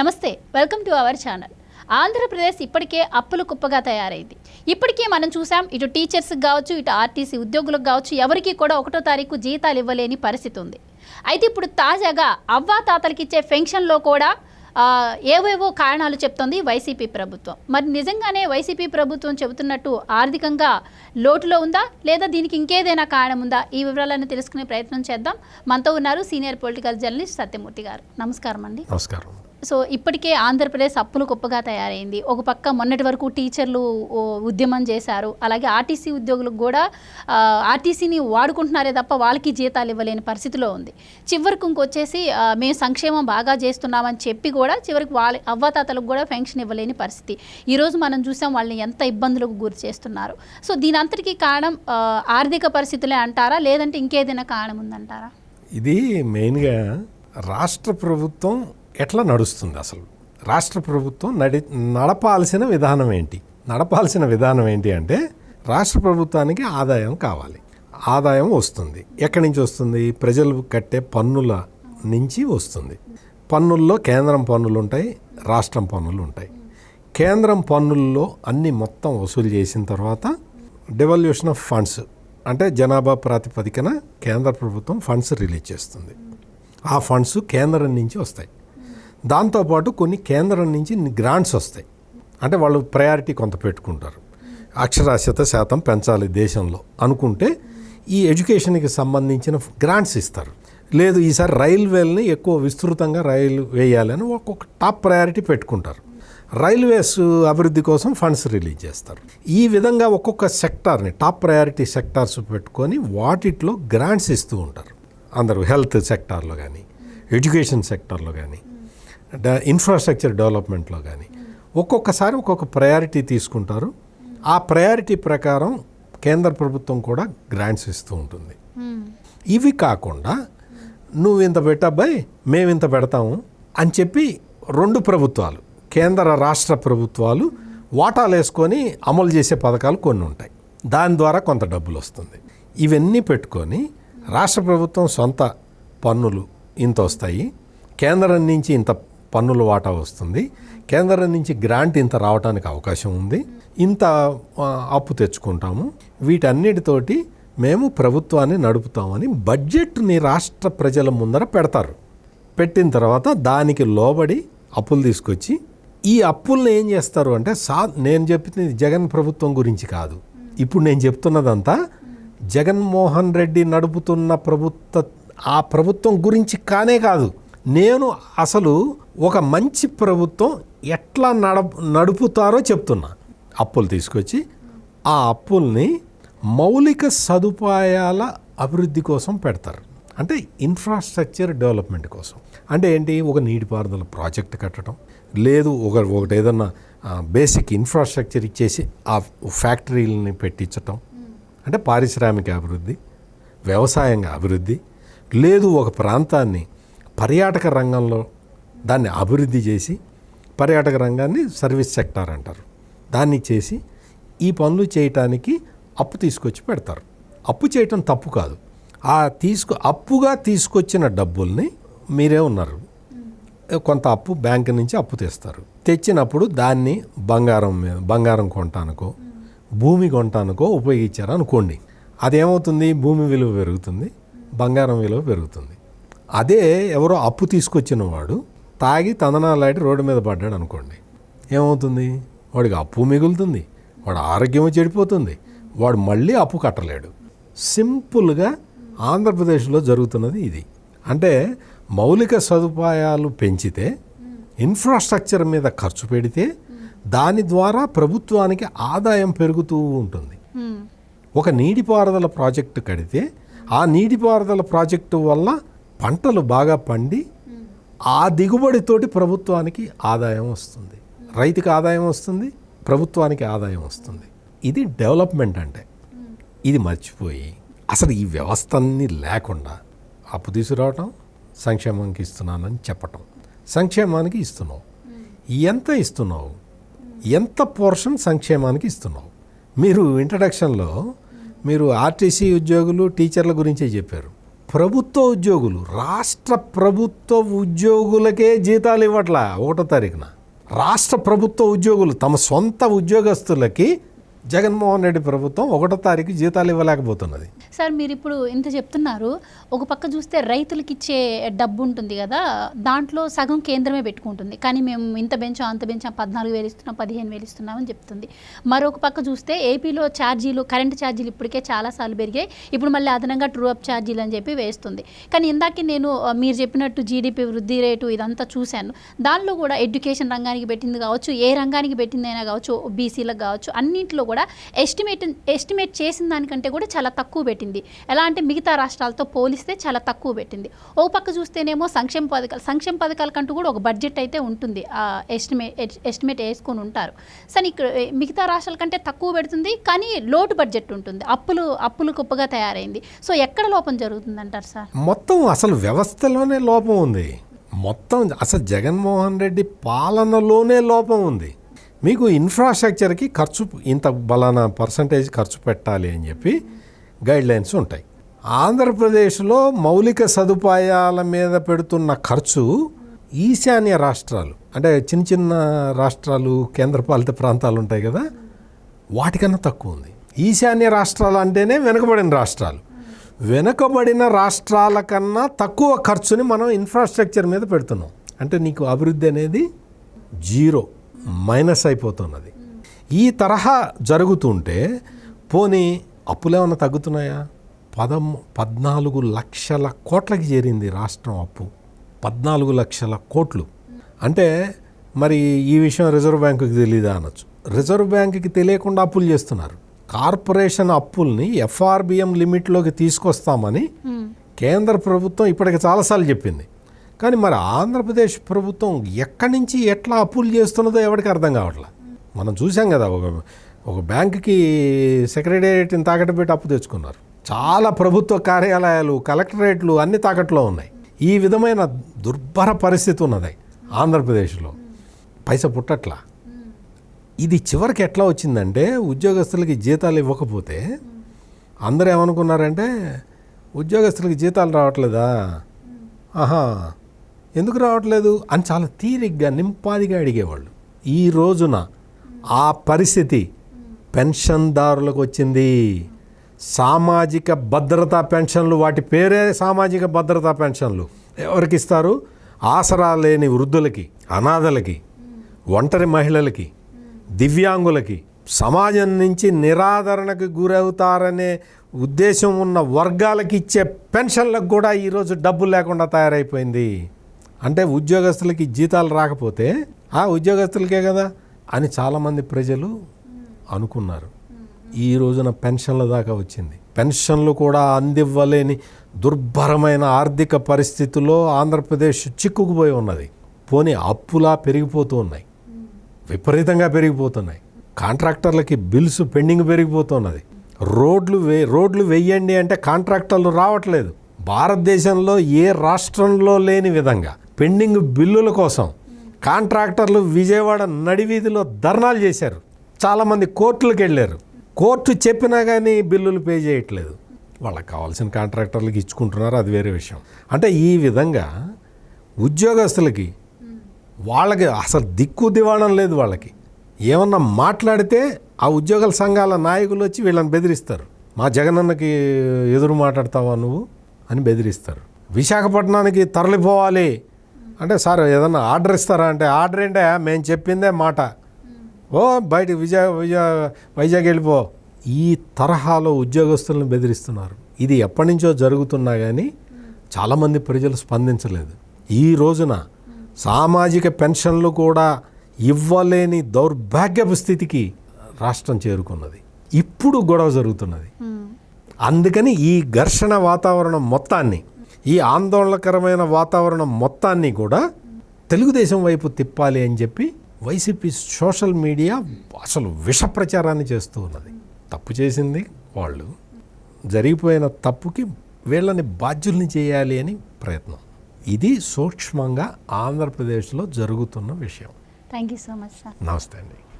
నమస్తే welcome to our channel. Andhra Pradesh ఇప్పటికే అప్పులు కుప్పగా తయారైంది. ఇప్పటికే మనం చూసాం ఇటు టీచర్స్కి కావచ్చు ఇటు ఆర్టీసీ ఉద్యోగులకు కావచ్చు ఎవరికి కూడా ఒకటో తారీఖు జీతాలు ఇవ్వలేని పరిస్థితి ఉంది. అయితే ఇప్పుడు తాజాగా అవ్వా తాతలకి ఇచ్చే పెన్షన్లో కూడా ఏవేవో కారణాలు చెప్తోంది వైసీపీ ప్రభుత్వం. మరి నిజంగానే వైసీపీ ప్రభుత్వం చెబుతున్నట్టు ఆర్థికంగా లోటులో ఉందా? లేదా దీనికి ఇంకేదైనా కారణం ఉందా? ఈ వివరాలను తెలుసుకునే ప్రయత్నం చేద్దాం. మనతో ఉన్నారు సీనియర్ పొలిటికల్ జర్నలిస్ట్ సత్యమూర్తి గారు. నమస్కారం అండి నమస్కారం. సో ఇప్పటికే ఆంధ్రప్రదేశ్ అప్పులు గొప్పగా తయారైంది. ఒక పక్క మొన్నటి వరకు టీచర్లు ఉద్యమం చేశారు. అలాగే ఆర్టీసీ ఉద్యోగులకు కూడా ఆర్టీసీని వాడుకుంటున్నారే తప్ప వాళ్ళకి జీతాలు ఇవ్వలేని పరిస్థితిలో ఉంది. చివరికి ఇంకొచ్చేసి మేము సంక్షేమం బాగా చేస్తున్నామని చెప్పి కూడా చివరికి వాళ్ళ అవ్వతాతలకు కూడా పెన్షన్ ఇవ్వలేని పరిస్థితి. ఈరోజు మనం చూసాం వాళ్ళని ఎంత ఇబ్బందులకు గురి చేస్తున్నారు. సో దీని అంతటికీ కారణం ఆర్థిక పరిస్థితులే అంటారా? లేదంటే ఇంకేదైనా కారణం ఉందంటారా? ఇది మెయిన్గా రాష్ట్ర ప్రభుత్వం ఎట్లా నడుస్తుంది అసలు? రాష్ట్ర ప్రభుత్వం నడి నడపాల్సిన విధానం ఏంటి? నడపాల్సిన విధానం ఏంటి అంటే రాష్ట్ర ప్రభుత్వానికి ఆదాయం కావాలి. ఆదాయం వస్తుంది. ఎక్కడి నుంచి వస్తుంది? ప్రజలు కట్టే పన్నుల నుంచి వస్తుంది. పన్నుల్లో కేంద్రం పన్నులు ఉంటాయి రాష్ట్రం పన్నులు ఉంటాయి. కేంద్రం పన్నుల్లో అన్ని మొత్తం వసూలు చేసిన తర్వాత డెవల్యూషన్ ఆఫ్ ఫండ్స్ అంటే జనాభా ప్రాతిపదికన కేంద్ర ప్రభుత్వం ఫండ్స్ రిలీజ్ చేస్తుంది. ఆ ఫండ్స్ కేంద్రం నుంచి వస్తాయి. దాంతోపాటు కొన్ని కేంద్రం నుంచి గ్రాంట్స్ వస్తాయి. అంటే వాళ్ళు ప్రయారిటీ కొంత పెట్టుకుంటారు. అక్షరాస్యత శాతం పెంచాలి దేశంలో అనుకుంటే ఈ ఎడ్యుకేషన్కి సంబంధించిన గ్రాంట్స్ ఇస్తారు. లేదు ఈసారి రైల్వేలని ఎక్కువ విస్తృతంగా రైలు వేయాలని ఒక్కొక్క టాప్ ప్రయారిటీ పెట్టుకుంటారు. రైల్వేస్ అభివృద్ధి కోసం ఫండ్స్ రిలీజ్ చేస్తారు. ఈ విధంగా ఒక్కొక్క సెక్టార్ని టాప్ ప్రయారిటీ సెక్టార్స్ పెట్టుకొని వాటిట్లో గ్రాంట్స్ ఇస్తూ ఉంటారు. అందరూ హెల్త్ సెక్టార్లో కానీ ఎడ్యుకేషన్ సెక్టార్లో కానీ ఇన్ఫ్రాస్ట్రక్చర్ డెవలప్మెంట్లో కానీ ఒక్కొక్కసారి ఒక్కొక్క ప్రయారిటీ తీసుకుంటారు. ఆ ప్రయారిటీ ప్రకారం కేంద్ర ప్రభుత్వం కూడా గ్రాంట్స్ ఇస్తూ ఉంటుంది. ఇవి కాకుండా నువ్వు ఇంత పెట్టబ్బాయి మేము ఇంత పెడతాము అని చెప్పి రెండు ప్రభుత్వాలు కేంద్ర రాష్ట్ర ప్రభుత్వాలు వాటాలు వేసుకొని అమలు చేసే పథకాలు కొన్ని ఉంటాయి. దాని ద్వారా కొంత డబ్బులు వస్తుంది. ఇవన్నీ పెట్టుకొని రాష్ట్ర ప్రభుత్వం సొంత పన్నులు ఇంత వస్తాయి. కేంద్రం నుంచి ఇంత పన్నుల వాటా వస్తుంది. కేంద్రం నుంచి గ్రాంట్ ఇంత రావడానికి అవకాశం ఉంది. ఇంత అప్పు తెచ్చుకుంటాము. వీటన్నిటితోటి మేము ప్రభుత్వాన్ని నడుపుతామని బడ్జెట్ని రాష్ట్ర ప్రజల ముందర పెడతారు. పెట్టిన తర్వాత దానికి లోబడి అప్పులు తీసుకొచ్చి ఈ అప్పుల్ని ఏం చేస్తారు అంటే సా నేను చెప్పింది జగన్ ప్రభుత్వం గురించి కాదు. ఇప్పుడు నేను చెప్తున్నదంతా జగన్మోహన్ రెడ్డి నడుపుతున్న ప్రభుత్వ ఆ ప్రభుత్వం గురించి కానే కాదు. నేను అసలు ఒక మంచి ప్రభుత్వం ఎట్లా నడ నడుపుతారో చెప్తున్నా. అప్పులు తీసుకొచ్చి ఆ అప్పుల్ని మౌలిక సదుపాయాల అభివృద్ధి కోసం పెడతారు. అంటే ఇన్ఫ్రాస్ట్రక్చర్ డెవలప్మెంట్ కోసం. అంటే ఏంటి? ఒక నీటిపారుదల ప్రాజెక్ట్ కట్టడం. లేదు ఒక ఒకటి ఏదన్నా బేసిక్ ఇన్ఫ్రాస్ట్రక్చర్ ఇచ్చేసి ఆ ఫ్యాక్టరీలని పెట్టించటం. అంటే పారిశ్రామిక అభివృద్ధి వ్యవసాయంగా అభివృద్ధి. లేదు ఒక ప్రాంతాన్ని పర్యాటక రంగంలో దాన్ని అభివృద్ధి చేసి పర్యాటక రంగాన్ని సర్వీస్ సెక్టార్ అంటారు. దాన్ని చేసి ఈ పనులు చేయటానికి అప్పు తీసుకొచ్చి పెడతారు. అప్పు చేయటం తప్పు కాదు. ఆ తీసుకు అప్పుగా తీసుకొచ్చిన డబ్బుల్ని మీరే ఉన్నారు. కొంత అప్పు బ్యాంక్ నుంచి అప్పు తెస్తారు. తెచ్చినప్పుడు దాన్ని బంగారం మీద బంగారం కొనటానికో భూమి కొనటానికో ఉపయోగించారు అనుకోండి. అదేమవుతుంది? భూమి విలువ పెరుగుతుంది బంగారం విలువ పెరుగుతుంది. అదే ఎవరో అప్పు తీసుకొచ్చిన వాడు తాగి తందనాలాడి రోడ్డు మీద పడ్డాడు అనుకోండి. ఏమవుతుంది? వాడికి అప్పు మిగులుతుంది. వాడు ఆరోగ్యం చెడిపోతుంది. వాడు మళ్ళీ అప్పు కట్టలేడు. సింపుల్గా ఆంధ్రప్రదేశ్లో జరుగుతున్నది ఇది. అంటే మౌలిక సదుపాయాలు పెంచితే ఇన్ఫ్రాస్ట్రక్చర్ మీద ఖర్చు పెడితే దాని ద్వారా ప్రభుత్వానికి ఆదాయం పెరుగుతూ ఉంటుంది. ఒక నీటిపారుదల ప్రాజెక్టు కడితే ఆ నీటిపారుదల ప్రాజెక్టు వల్ల పంటలు బాగా పండి ఆ దిగుబడితోటి ప్రభుత్వానికి ఆదాయం వస్తుంది. రైతుకి ఆదాయం వస్తుంది ప్రభుత్వానికి ఆదాయం వస్తుంది. ఇది డెవలప్మెంట్ అంటే. ఇది మర్చిపోయి అసలు ఈ వ్యవస్థన్ని లేకుండా అప్పు తీసుకురావటం సంక్షేమానికి ఇస్తున్నానని చెప్పటం. సంక్షేమానికి ఇస్తున్నావు. ఎంత ఇస్తున్నావు? ఎంత పోర్షన్ సంక్షేమానికి ఇస్తున్నావు? మీరు ఇంట్రడక్షన్లో మీరు ఆర్టీసీ ఉద్యోగులు టీచర్ల గురించే చెప్పారు. ప్రభుత్వ ఉద్యోగులు రాష్ట్ర ప్రభుత్వ ఉద్యోగులకే జీతాలు ఇవ్వట్లా ఒకటో తారీఖున? రాష్ట్ర ప్రభుత్వ ఉద్యోగులు తమ సొంత ఉద్యోగస్తులకి జగన్మోహన్ రెడ్డి ప్రభుత్వం ఒకటో తారీఖు జీతాలు ఇవ్వలేకపోతున్నది. సార్ మీరు ఇప్పుడు ఇంత చెప్తున్నారు. ఒక పక్క చూస్తే రైతులకి ఇచ్చే డబ్బు ఉంటుంది కదా దాంట్లో సగం కేంద్రమే పెట్టుకుంటుంది. కానీ మేము ఇంత పెంచాం అంత పెంచాం పద్నాలుగు వేలు ఇస్తున్నాం పదిహేను వేలు ఇస్తున్నామని చెప్తుంది. మరొక పక్క చూస్తే ఏపీలో ఛార్జీలు కరెంటు ఛార్జీలు ఇప్పటికే చాలాసార్లు పెరిగాయి. ఇప్పుడు మళ్ళీ అదనంగా ట్రూ అప్ ఛార్జీలు అని చెప్పి వేస్తుంది. కానీ ఇందాక నేను మీరు చెప్పినట్టు జీడిపి వృద్ధి రేటు ఇదంతా చూశాను. దానిలో కూడా ఎడ్యుకేషన్ రంగానికి పెట్టింది కావచ్చు ఏ రంగానికి పెట్టిందైనా కావచ్చు బీసీలకు కావచ్చు అన్నింటిలో కూడా ఎస్టిమేట్ ఎస్టిమేట్ చేసిన దానికంటే కూడా చాలా తక్కువ పెట్టింది. ఎలా అంటే మిగతా రాష్ట్రాలతో పోలిస్తే చాలా తక్కువ పెట్టింది. ఓ పక్క చూస్తేనేమో సంక్షేమ పథకాలు సంక్షేమ పథకాల కంటూ కూడా ఒక బడ్జెట్ అయితే ఉంటుంది. ఎస్టిమేట్ ఎస్టిమేట్ వేసుకొని ఉంటారు. సరే ఇక్కడ మిగతా రాష్ట్రాల కంటే తక్కువ పెడుతుంది కానీ లోటు బడ్జెట్ ఉంటుంది. అప్పులు అప్పులు గొప్పగా తయారైంది. సో ఎక్కడ లోపం జరుగుతుంది అంటారు సార్? మొత్తం అసలు వ్యవస్థలోనే లోపం ఉంది. మొత్తం అసలు జగన్మోహన్ రెడ్డి పాలనలోనే లోపం ఉంది. మీకు ఇన్ఫ్రాస్ట్రక్చర్కి ఖర్చు ఇంత బలానా పర్సంటేజ్ ఖర్చు పెట్టాలి అని చెప్పి గైడ్ లైన్స్ ఉంటాయి. ఆంధ్రప్రదేశ్లో మౌలిక సదుపాయాల మీద పెడుతున్న ఖర్చు ఈశాన్య రాష్ట్రాలు అంటే చిన్న చిన్న రాష్ట్రాలు కేంద్రపాలిత ప్రాంతాలు ఉంటాయి కదా వాటికన్నా తక్కువ ఉంది. ఈశాన్య రాష్ట్రాలు అంటేనే వెనుకబడిన రాష్ట్రాలు. వెనుకబడిన రాష్ట్రాల కన్నా తక్కువ ఖర్చుని మనం ఇన్ఫ్రాస్ట్రక్చర్ మీద పెడుతున్నాం. అంటే నీకు అభివృద్ధి అనేది జీరో. మైనస్ అయిపోతున్నది. ఈ తరహా జరుగుతుంటే పోనీ అప్పులు ఏమైనా తగ్గుతున్నాయా? పదం పద్నాలుగు లక్షల కోట్లకి చేరింది రాష్ట్రం అప్పు. పద్నాలుగు లక్షల కోట్లు. అంటే మరి ఈ విషయం రిజర్వ్ బ్యాంకుకి తెలియదా అనొచ్చు. రిజర్వ్ బ్యాంకుకి తెలియకుండా అప్పులు చేస్తున్నారు. కార్పొరేషన్ అప్పుల్ని ఎఫ్ఆర్బిఎం లిమిట్లోకి తీసుకొస్తామని కేంద్ర ప్రభుత్వం ఇప్పటికి చాలాసార్లు చెప్పింది. కానీ మరి ఆంధ్రప్రదేశ్ ప్రభుత్వం ఎక్కడి నుంచి ఎట్లా అప్పులు చేస్తున్నదో ఎవరికి అర్థం కావట్లా? మనం చూసాం కదా ఒక ఒక బ్యాంకుకి సెక్రటేరియట్ని తాకట్టు పెట్టి అప్పు తెచ్చుకున్నారు. చాలా ప్రభుత్వ కార్యాలయాలు కలెక్టరేట్లు అన్ని తాకట్లో ఉన్నాయి. ఈ విధమైన దుర్భర పరిస్థితి ఉన్నది ఆంధ్రప్రదేశ్లో. పైస పుట్టట్లా? ఇది చివరికి ఎట్లా వచ్చిందంటే ఉద్యోగస్తులకి జీతాలు ఇవ్వకపోతే అందరూ ఏమనుకున్నారంటే ఉద్యోగస్తులకి జీతాలు రావట్లేదా? ఆహా. ఎందుకు రావట్లేదు అని చాలా తీరిగ్గా నింపాదిగా అడిగేవాళ్ళు. ఈ రోజున ఆ పరిస్థితి పెన్షన్దారులకు వచ్చింది. సామాజిక భద్రతా పెన్షన్లు వాటి పేరే సామాజిక భద్రతా పెన్షన్లు. ఎవరికి ఇస్తారు? ఆసరా లేని వృద్ధులకి అనాథలకి ఒంటరి మహిళలకి దివ్యాంగులకి. సమాజం నుంచి నిరాదరణకు గురవుతారనే ఉద్దేశం ఉన్న వర్గాలకి ఇచ్చే పెన్షన్లకు కూడా ఈరోజు డబ్బు లేకుండా తయారైపోయింది. అంటే ఉద్యోగస్తులకి జీతాలు రాకపోతే ఆ ఉద్యోగస్తులకే కదా అని చాలామంది ప్రజలు అనుకున్నారు. ఈ రోజున పెన్షన్ల దాకా వచ్చింది. పెన్షన్లు కూడా అందివ్వలేని దుర్భరమైన ఆర్థిక పరిస్థితుల్లో ఆంధ్రప్రదేశ్ చిక్కుకుపోయి ఉన్నది. పోనీ అప్పులా పెరిగిపోతూ ఉన్నాయి. విపరీతంగా పెరిగిపోతున్నాయి. కాంట్రాక్టర్లకి బిల్స్ పెండింగ్ పెరిగిపోతున్నది. రోడ్లు వే రోడ్లు వెయ్యండి అంటే కాంట్రాక్టర్లు రావట్లేదు. భారతదేశంలో ఏ రాష్ట్రంలో లేని విధంగా పెండింగ్ బిల్లుల కోసం కాంట్రాక్టర్లు విజయవాడ నడివీధిలో ధర్నాలు చేశారు. చాలామంది కోర్టులకు వెళ్ళారు. కోర్టు చెప్పినా కానీ బిల్లులు పే చేయట్లేదు. వాళ్ళకి కావాల్సిన కాంట్రాక్టర్లకు ఇచ్చుకుంటున్నారు. అది వేరే విషయం. అంటే ఈ విధంగా ఉద్యోగస్తులకి వాళ్ళకి అసలు దిక్కు దివాణం లేదు వాళ్ళకి. ఏమన్నా మాట్లాడితే ఆ ఉద్యోగాల సంఘాల నాయకులు వచ్చి వీళ్ళని బెదిరిస్తారు. మా జగనన్నకి ఎదురు మాట్లాడతావా నువ్వు? అని బెదిరిస్తారు. విశాఖపట్నానికి తరలిపోవాలి. అంటే సార్ ఏదన్నా ఆర్డర్ ఇస్తారా అంటే ఆర్డర్ ఏంటే? మేము చెప్పిందే మాట. ఓ బయట విజయ విజయ వైజాగ్ వెళ్ళిపో. ఈ తరహాలో ఉద్యోగస్తులను బెదిరిస్తున్నారు. ఇది ఎప్పటి నుంచో జరుగుతున్నా కానీ చాలామంది ప్రజలు స్పందించలేదు. ఈ రోజున సామాజిక పెన్షన్లు కూడా ఇవ్వలేని దౌర్భాగ్యపు స్థితికి రాష్ట్రం చేరుకున్నది. ఇప్పుడు గొడవ జరుగుతున్నది. అందుకని ఈ ఘర్షణ వాతావరణం మొత్తాన్ని ఈ ఆందోళనకరమైన వాతావరణం మొత్తాన్ని కూడా తెలుగుదేశం వైపు తిప్పాలి అని చెప్పి వైసీపీ సోషల్ మీడియా అసలు విష ప్రచారాన్ని చేస్తూ ఉన్నది. తప్పు చేసింది వాళ్ళు. జరిగిపోయిన తప్పుకి వీళ్ళని బాధ్యుల్ని చేయాలి అని ప్రయత్నం. ఇది సూక్ష్మంగా ఆంధ్రప్రదేశ్లో జరుగుతున్న విషయం. Thank you so much sir నమస్తే అండి.